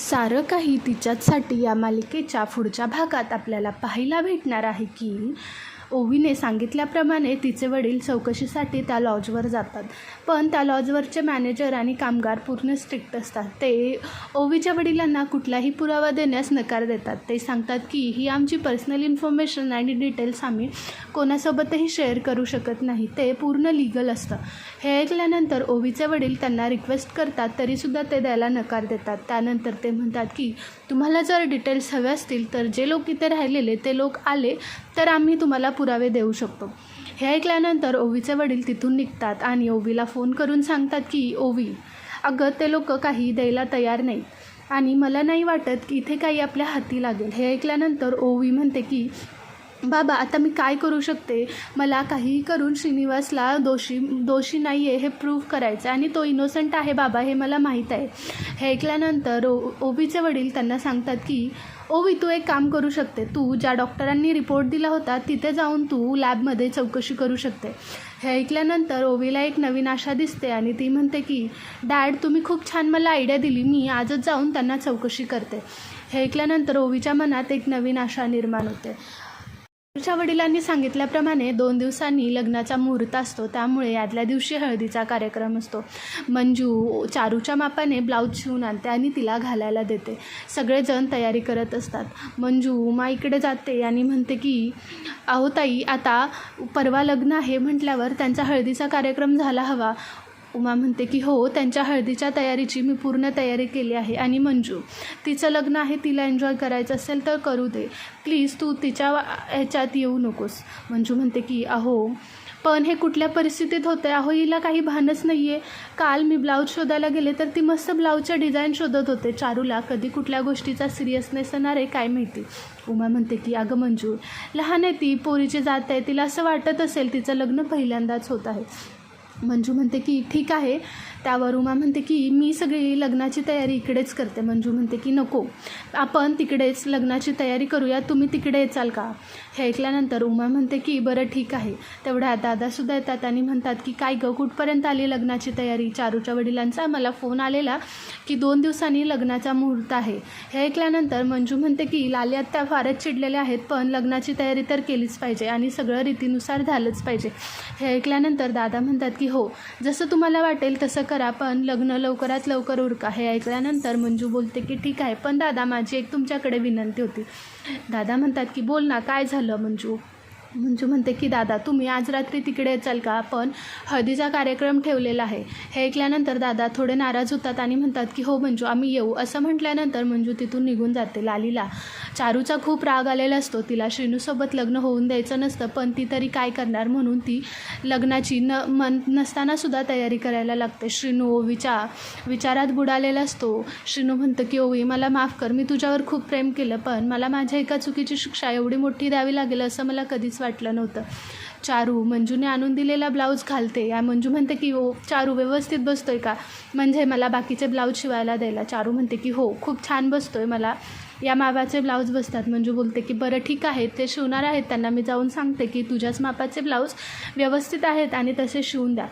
सारं काही तिच्याचसाठी या मालिकेच्या पुढच्या भागात आपल्याला पाहायला भेटणार आहे की ओवीने सांगितल्याप्रमाणे तिचे वडील चौकशीसाठी त्या लॉजवर जातात. पण त्या लॉजवरचे मॅनेजर आणि कामगार पूर्ण स्ट्रिक्ट असतात. ते ओवीच्या वडिलांना कुठलाही पुरावा देण्यास नकार देतात. ते सांगतात की ही आमची पर्सनल इन्फॉर्मेशन आणि डिटेल्स आम्ही कोणासोबतही शेअर करू शकत नाही. ते पूर्ण लिगल असतं. हे ऐकल्यानंतर ओवीचे वडील त्यांना रिक्वेस्ट करतात तरीसुद्धा ते द्यायला नकार देतात. त्यानंतर ते म्हणतात की तुम्हाला जर डिटेल्स हवे असतील तर जे लोक इथे राहिलेले ते लोक आले तर आम्ही तुम्हाला पुरावे देऊ शकतो. हे ऐकल्यानंतर ओवीचे वडील तिथून निघतात आणि ओवीला फोन करून सांगतात की ओवी अगं ते लोक काही द्यायला तयार नाही आणि मला नाही वाटत की इथे काही आपल्या हाती लागेल. हे ऐकल्यानंतर ओवी म्हणते की बाबा आता मी काय करू शकते? मला काहीही करून श्रीनिवासला दोषी दोषी नाही आहे हे प्रूव्ह करायचं आहे आणि तो इनोसंट आहे बाबा हे मला माहीत आहे. हे ऐकल्यानंतर ओ ओवीचे वडील त्यांना सांगतात की ओवी तू एक काम करू शकते. तू ज्या डॉक्टरांनी रिपोर्ट दिला होता तिथे जाऊन तू लॅबमध्ये चौकशी करू शकते. हे ऐकल्यानंतर ओवीला एक नवीन आशा दिसते आणि ती म्हणते की डॅड तुम्ही खूप छान मला आयडिया दिली. मी आजच जाऊन त्यांना चौकशी करते. हे ऐकल्यानंतर ओवीच्या मनात एक नवीन आशा निर्माण होते. तिच्या वडिलांनी सांगितल्याप्रमाणे दोन दिवसांनी लग्नाचा मुहूर्त असतो. त्यामुळे आदल्या दिवशी हळदीचा कार्यक्रम असतो. मंजू चारूच्या मापाने ब्लाऊज शिवून आणते आणि तिला घालायला देते. सगळेजण तयारी करत असतात. मंजू उमा इकडे जाते आणि म्हणते की अहो ताई आता परवा लग्न आहे म्हटल्यावर त्यांचा हळदीचा कार्यक्रम झाला हवा. उमा म्हणते की हो त्यांच्या हळदीच्या तयारीची मी पूर्ण तयारी केली आहे. आणि मंजू तिचं लग्न आहे तिला एन्जॉय करायचं असेल तर करू दे. प्लीज तू तिच्या ह्याच्यात येऊ नकोस. मंजू म्हणते की अहो पण हे कुठल्या परिस्थितीत होतं आहे अहो हिला काही भानच नाही आहे काल मी ब्लाऊज शोधायला गेले तर ती मस्त ब्लाऊजच्या डिझाईन शोधत होते. चारूला कधी कुठल्या गोष्टीचा सिरियसनेस येणार आहे काय माहिती? उमा म्हणते की अगं मंजू लहान आहे ती पोरीची जात आहे. तिला असं वाटत असेल तिचं लग्न पहिल्यांदाच होत आहे. मंजू म्हणते की ठीक आहे. त्यावर उमा म्हणते की मी सगळी लग्नाची तयारी इकडेच करते. मंजू म्हणते की नको. आपण तिकडेच लग्नाची तयारी करूया. तुम्ही तिकडे येचाल का? हे ऐकल्यानंतर उमा म्हणते की बरं ठीक आहे. तेवढ्या दादासुद्धा येतात आणि म्हणतात की काय गं कुठपर्यंत आली लग्नाची तयारी? चारूच्या वडिलांचा मला फोन आलेला की दोन दिवसांनी लग्नाचा मुहूर्त आहे. हे ऐकल्यानंतर मंजू म्हणते की लाली आत्ता फारच चिडलेल्या आहेत पण लग्नाची तयारी तर केलीच पाहिजे आणि सगळं रीतीनुसार झालंच पाहिजे. हे ऐकल्यानंतर दादा म्हणतात की हो जसं तुम्हाला वाटेल तसं करा पण लग्न लवकरात लवकर उरका हे ऐकल्यानंतर मंजू बोलते की ठीक आहे पण दादा माझी एक तुमच्याकडे विनंती होती. दादा म्हणतात की बोल ना काय झालं मंजू? मंजू म्हणते की दादा तुम्ही आज रात्री तिकडे येचाल का? पण हळदीचा कार्यक्रम ठेवलेला आहे. हे ऐकल्यानंतर दादा थोडे नाराज होतात आणि म्हणतात की हो मंजू आम्ही येऊ. असं म्हटल्यानंतर मंजू तिथून निघून जाते. लालीला चारूचा खूप राग आलेला असतो. तिला श्रीनूसोबत लग्न होऊन द्यायचं नसतं पण ती तरी काय करणार म्हणून ती लग्नाची न मन नसतानासुद्धा तयारी करायला लागते. श्रीनू विचार विचारात बुडालेला असतो. श्रीनू म्हणतं की ओवी मला माफ कर. मी तुझ्यावर खूप प्रेम केलं पण मला माझ्या एका चुकीची शिक्षा एवढी मोठी द्यावी लागेल असं मला कधीच वाटलं नव्हतं. चारू मंजूने आणून दिलेला ब्लाऊज घालते. या मंजू म्हणते की हो चारू व्यवस्थित बसतोय का? म्हणजे मला बाकीचे ब्लाऊज शिवायला द्यायला. चारू म्हणते की हो खूप छान बसतोय मला. या मापाचे ब्लाऊज बसतात. मंजू बोलते की बरं ठीक आहे. ते शिवणार आहेत. त्यांना मी जाऊन सांगते की तुझ्याच मापाचे ब्लाऊज व्यवस्थित आहेत आणि तसे शिवून द्या.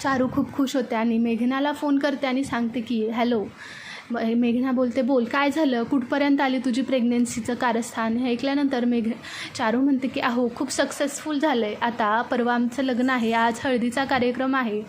चारू खूप खुश होते आणि मेघनाला फोन करते आणि सांगते की हॅलो मेघना बोलते बोल काय झालं? कुठपर्यंत आली तुझी प्रेग्नेन्सीचं कारस्थान? हे ऐकल्यानंतर मेघ चारू म्हणते की अहो खूप सक्सेसफुल झालं आहे आता परवा आमचं लग्न आहे. आज हळदीचा कार्यक्रम आहे.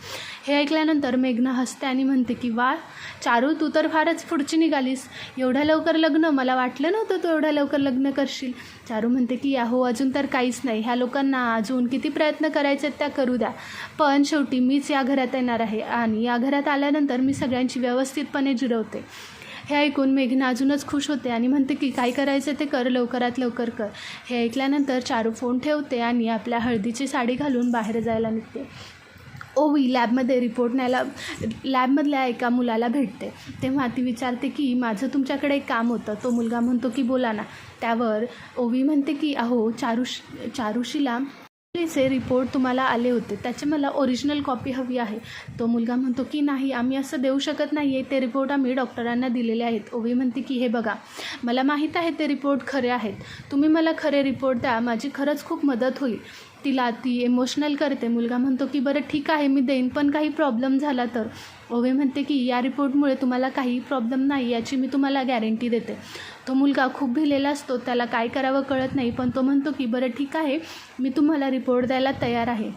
हे ऐकल्यानंतर मेघना हसते आणि म्हणते की वा चारू तू तर फारच पुढची निघालीस. एवढ्या लवकर लग्न? मला वाटलं नव्हतं तू एवढ्या लवकर लग्न करशील. चारू म्हणते की अहो अजून तर काहीच नाही. ह्या लोकांना अजून किती प्रयत्न करायचे आहेत त्या करू द्या. पण शेवटी मीच या घरात येणार आहे आणि या घरात आल्यानंतर मी सगळ्यांची व्यवस्थितपणे जिरवते. हे ऐकून मेघना अजूनच खुश होते आणि म्हणते की काय करायचं ते कर लवकरात लवकर कर. हे ऐकल्यानंतर चारू फोन ठेवते आणि आपल्या हळदीची साडी घालून बाहेर जायला निघते. ओवी लॅबमध्ये रिपोर्ट न्यायला लॅबमधल्या एका मुलाला भेटते. तेव्हा ती विचारते की माझं तुमच्याकडे एक काम होतं. तो मुलगा म्हणतो की बोला ना. त्यावर ओवी म्हणते की अहो चारुश चारुशीला चे रिपोर्ट तुम्हाला आले होते. त्याची मला ओरिजिनल कॉपी हवी आहे. तो मुलगा म्हणतो की नाही आम्ही असं देऊ शकत नाही आहे ते रिपोर्ट आम्ही डॉक्टरांना दिलेले आहेत. ओवी म्हणते की हे बघा मला माहीत आहे ते रिपोर्ट खरे आहेत. तुम्ही मला खरे रिपोर्ट द्या. माझी खरंच खूप मदत होईल. तिला ती इमोशनल करते मुलगा. म्हणतो की बरं ठीक आहे मी देईन पण काही प्रॉब्लेम झाला तर. ओवे म्हणते की या रिपोर्टमुळे तुम्हाला काही प्रॉब्लेम नाही याची मी तुम्हाला गॅरंटी देते. तो मुलगा खूप भिलेला असतो त्याला काय करावं कळत नाही पण तो म्हणतो की बरं ठीक आहे मी तुम्हाला रिपोर्ट द्यायला तयार आहे.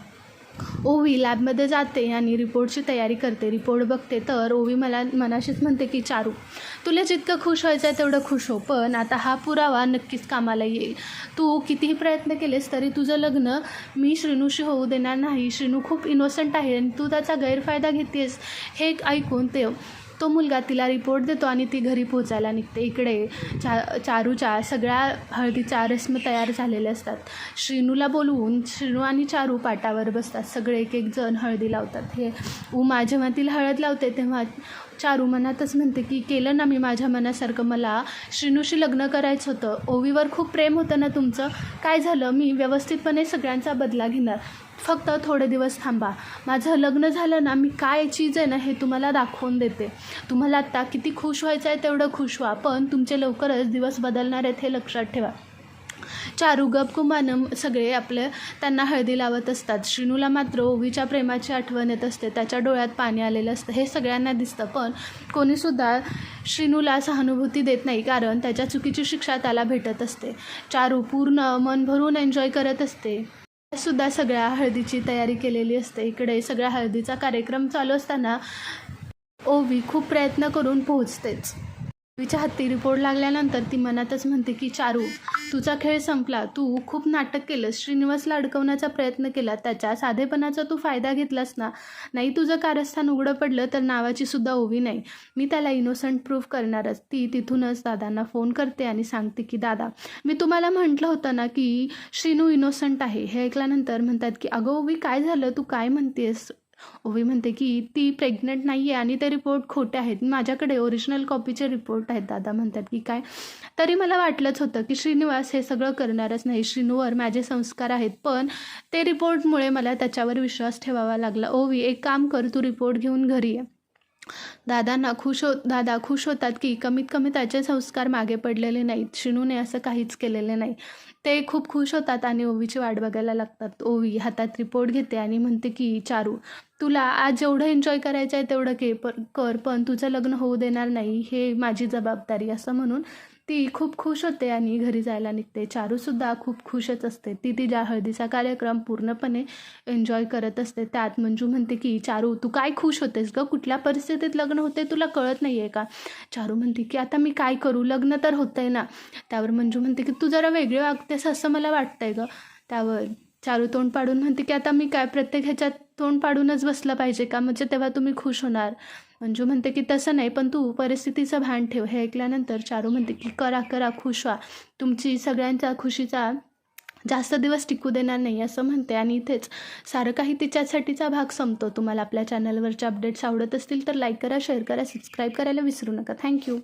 ओवी लॅबमध्ये जाते आणि रिपोर्टची तयारी करते रिपोर्ट बघते. तर ओवी मला मनाशीच म्हणते की चारू तुला जितकं खुश व्हायचं आहे तेवढं खुश हो पण आता हा पुरावा नक्कीच कामाला येईल. तू कितीही प्रयत्न केलेस तरी तुझं लग्न मी श्रीनूशी होऊ देणार नाही. श्रीनू खूप इनोसंट आहे आणि तू त्याचा गैरफायदा घेतेस हे ऐकून ते तो मुलगा तिला रिपोर्ट देतो आणि ती घरी पोचायला निघते. इकडे चा चारूच्या सगळ्या हळदीच्या रस्म तयार झालेले असतात. श्रीनूला बोलवून श्रीनू आणि चारू पाटावर बसतात. सगळे एक एक जण हळदी लावतात. हे उमा जेव्हा तिला हळद लावते तेव्हा चारू मनातच म्हणते की केलं ना मी माझ्या मनासारखं? मला श्रीनूशी लग्न करायचं होतं. ओवीवर खूप प्रेम होतं ना तुमचं? काय झालं? मी व्यवस्थितपणे सगळ्यांचा बदला घेणार. फक्त थोडे दिवस थांबा. माझं लग्न झालं ना मी काय चीज आहे ना हे तुम्हाला दाखवून देते. तुम्हाला आत्ता किती खुश व्हायचं आहे तेवढं खुश व्हा पण तुमचे लवकरच दिवस बदलणार आहेत हे लक्षात ठेवा. चारू गपकुमानं सगळे आपले त्यांना हळदी लावत असतात. श्रीनूला मात्र ओवीच्या प्रेमाची आठवण येत असते. त्याच्या डोळ्यात पाणी आलेलं असतं. हे सगळ्यांना दिसतं पण कोणीसुद्धा श्रीनूला सहानुभूती देत नाही कारण त्याच्या चुकीची शिक्षा त्याला भेटत असते. चारू पूर्ण मन भरून एन्जॉय करत असते. सुद्धा सगळ्या हळदीची तयारी केलेली असते. इकडे सगळ्या हळदीचा कार्यक्रम चालू असताना ओवी खूप प्रयत्न करून पोहोचतेच. तिच्या हत्ती रिपोर्ट लागल्यानंतर ती मनातच म्हणते की चारू तुझा खेळ संपला. तू खूप नाटक केलंस. श्रीनिवासला अडकवण्याचा प्रयत्न केला. त्याच्या साधेपणाचा तू फायदा घेतलास ना? नाही तुझं कारस्थान उघडं पडलं तर नावाची सुद्धा ओवी नाही. मी त्याला इनोसंट प्रूफ करणारच. ती तिथूनच दादांना फोन करते आणि सांगते की दादा मी तुम्हाला म्हटलं होतं ना की श्रीनू इनोसंट आहे. हे ऐकल्यानंतर म्हणतात की अगं ओवी काय झालं? तू काय म्हणतेस? ओवी म्हणते की ती प्रेग्नंट नाही आहे आणि ते रिपोर्ट खोटे आहेत. माझ्याकडे ओरिजिनल कॉपीचे रिपोर्ट आहेत दादा म्हणतात की काय? तरी मला वाटलंच होतं की श्रीनिवास हे सगळं करणारच नाही. श्रीनूवर माझे संस्कार आहेत पण ते रिपोर्टमुळे मला त्याच्यावर विश्वास ठेवावा लागला. ओवी एक काम कर तू रिपोर्ट घेऊन घरी ये. दादांना खुश हो दादा खुश होतात की कमीत कमी त्याचे संस्कार मागे पडलेले नाहीत. शिणूने असं काहीच केलेले नाही. ते खूप खुश होतात आणि ओवीची वाट बघायला लागतात. ओवी हातात रिपोर्ट घेते आणि म्हणते की चारू तुला आज जेवढं एन्जॉय करायचं आहे तेवढं के पर कर पण तुझं लग्न होऊ देणार नाही. हे माझी जबाबदारी असं म्हणून ती खूप खुश होते आणि घरी जायला निघते. चारूसुद्धा खूप खुशच असते. ती तिच्या हळदीचा कार्यक्रम पूर्णपणे एन्जॉय करत असते. त्यात मंजू म्हणते की चारू तू काय खुश होतेस ग? कुठल्या परिस्थितीत लग्न होते तुला कळत नाही आहे का? चारू म्हणते की आता मी काय करू? लग्न तर होतं आहे ना. त्यावर मंजू म्हणते की तू जरा वेगळे वागतेस असं मला वाटतंय ग. त्यावर चारू तोंड पाडून म्हणते की आता मी काय? प्रत्येक ह्याच्यात तोंड पाडूनच बसलं पाहिजे का? म्हणजे तेव्हा तुम्ही खुश होणार. मंजू म्हणते की तसं नाही पण तू परिस्थितीचं भान ठेव. हे ऐकल्यानंतर चारू म्हणते की करा करा खुश व्हा. तुमची सगळ्यांच्या खुशीचा जास्त दिवस टिकू देणार नाही असं म्हणते. आणि इथेच सारं काही तिच्यासाठीचा भाग संपतो. तुम्हाला आपल्या चॅनलवरच्या अपडेट्स आवडत असतील तर लाईक करा शेअर करा सबस्क्राईब करायला विसरू नका. थँक्यू.